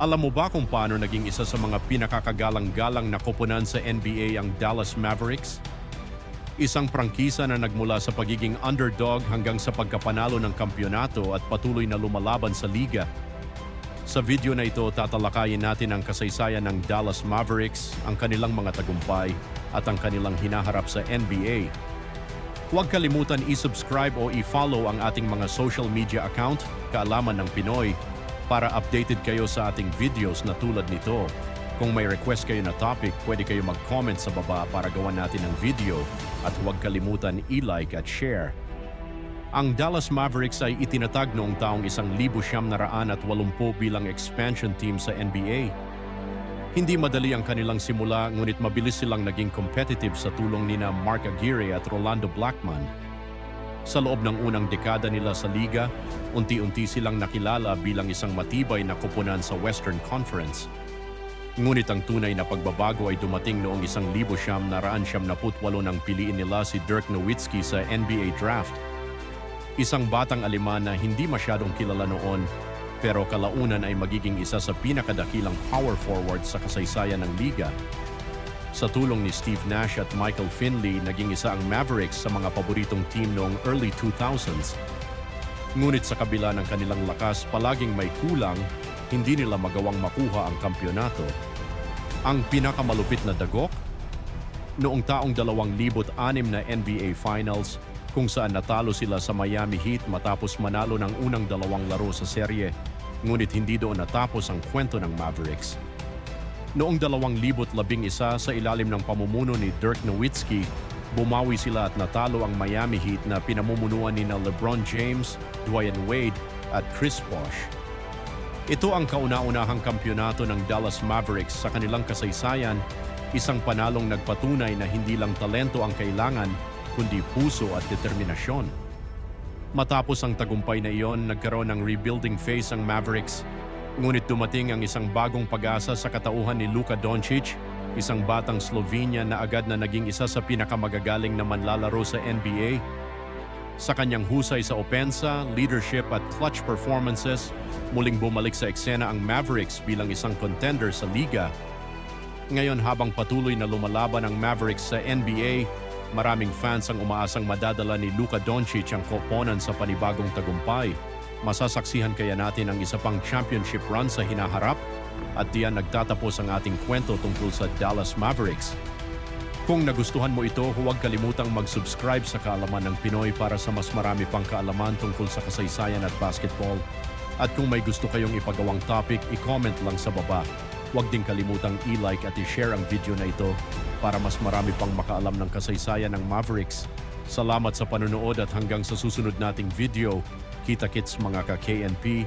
Alam mo ba kung paano naging isa sa mga pinakakagalang-galang na koponan sa NBA ang Dallas Mavericks? Isang prangkisa na nagmula sa pagiging underdog hanggang sa pagkapanalo ng kampyonato at patuloy na lumalaban sa liga. Sa video na ito, tatalakayin natin ang kasaysayan ng Dallas Mavericks, ang kanilang mga tagumpay at ang kanilang hinaharap sa NBA. Huwag kalimutan i-subscribe o i-follow ang ating mga social media account, Kaalaman ng Pinoy, para updated kayo sa ating videos na tulad nito. Kung may request kayo na topic, pwede kayo mag-comment sa baba para gawan natin ng video at huwag kalimutan i-like at share. Ang Dallas Mavericks ay itinatag noong taong isang libo siyam na raan at walumpu bilang expansion team sa NBA. Hindi madali ang kanilang simula ngunit mabilis silang naging competitive sa tulong nina Mark Aguirre at Rolando Blackman. Sa loob ng unang dekada nila sa liga, unti-unti silang nakilala bilang isang matibay na koponan sa Western Conference. Ngunit ang tunay na pagbabago ay dumating noong isang libo siyam na raan siyam na putwalo nang piliin nila si Dirk Nowitzki sa NBA Draft. Isang batang Aleman na hindi masyadong kilala noon pero kalaunan ay magiging isa sa pinakadakilang power forward sa kasaysayan ng liga. Sa tulong ni Steve Nash at Michael Finley, naging isa ang Mavericks sa mga paboritong team noong early 2000s. Ngunit sa kabila ng kanilang lakas, palaging may kulang, hindi nila magawang makuha ang kampyonato. Ang pinakamalupit na dagok? Noong taong 2006 na NBA Finals, kung saan natalo sila sa Miami Heat matapos manalo ng unang dalawang laro sa serye, ngunit hindi doon natapos ang kwento ng Mavericks. Noong 2011 sa ilalim ng pamumuno ni Dirk Nowitzki, bumawi sila at natalo ang Miami Heat na pinamumunuan ni na LeBron James, Dwayne Wade at Chris Bosh. Ito ang kauna-unahang kampyonato ng Dallas Mavericks sa kanilang kasaysayan, isang panalong nagpatunay na hindi lang talento ang kailangan, kundi puso at determinasyon. Matapos ang tagumpay na iyon, nagkaroon ng rebuilding phase ang Mavericks. Ngunit dumating ang isang bagong pag-asa sa katauhan ni Luka Doncic, isang batang Slovenia na agad na naging isa sa pinakamagagaling na manlalaro sa NBA. Sa kanyang husay sa opensa, leadership at clutch performances, muling bumalik sa eksena ang Mavericks bilang isang contender sa liga. Ngayon habang patuloy na lumalaban ang Mavericks sa NBA, maraming fans ang umaasang madadala ni Luka Doncic ang koponan sa panibagong tagumpay. Masasaksihan kaya natin ang isa pang championship run sa hinaharap? At diyan nagtatapos ang ating kwento tungkol sa Dallas Mavericks. Kung nagustuhan mo ito, huwag kalimutang mag-subscribe sa Kaalaman ng Pinoy para sa mas marami pang kaalaman tungkol sa kasaysayan at basketball. At kung may gusto kayong ipagawang topic, i-comment lang sa baba. Huwag din kalimutang i-like at i-share ang video na ito para mas marami pang makaalam ng kasaysayan ng Mavericks. Salamat sa panonood at hanggang sa susunod nating video. Kita-kits mga ka-KNP.